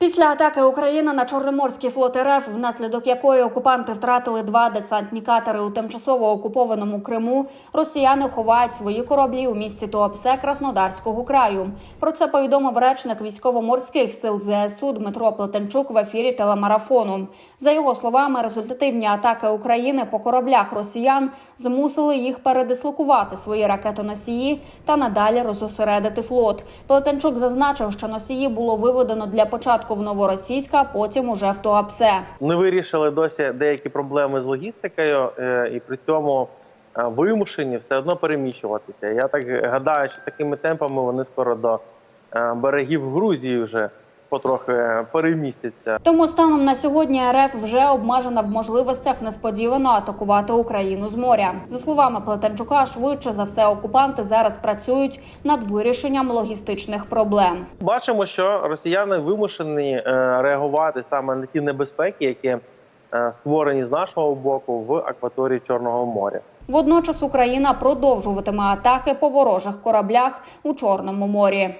Після атаки України на Чорноморський флот РФ, внаслідок якої окупанти втратили два десантні катери у тимчасово окупованому Криму, росіяни ховають свої кораблі у місті Туапсе Краснодарського краю. Про це повідомив речник військово-морських сил ЗСУ Дмитро Плетенчук в ефірі телемарафону. За його словами, результативні атаки України по кораблях росіян змусили їх передислокувати свої ракетоносії та надалі розосередити флот. Плетенчук зазначив, що носії було виведено для початку в Новоросійська, потім уже в Туапсе. Ми вирішили досі деякі проблеми з логістикою, е, і при цьому е, вимушені все одно переміщуватися. Я так гадаю, що такими темпами вони скоро до е, берегів Грузії вже потрохи перемістяться. Тому станом на сьогодні РФ вже обмежена в можливостях несподівано атакувати Україну з моря. За словами Плетенчука, швидше за все окупанти зараз працюють над вирішенням логістичних проблем. Бачимо, що росіяни вимушені е, реагувати саме на ті небезпеки, які е, створені з нашого боку в акваторії Чорного моря. Водночас Україна продовжуватиме атаки по ворожих кораблях у Чорному морі.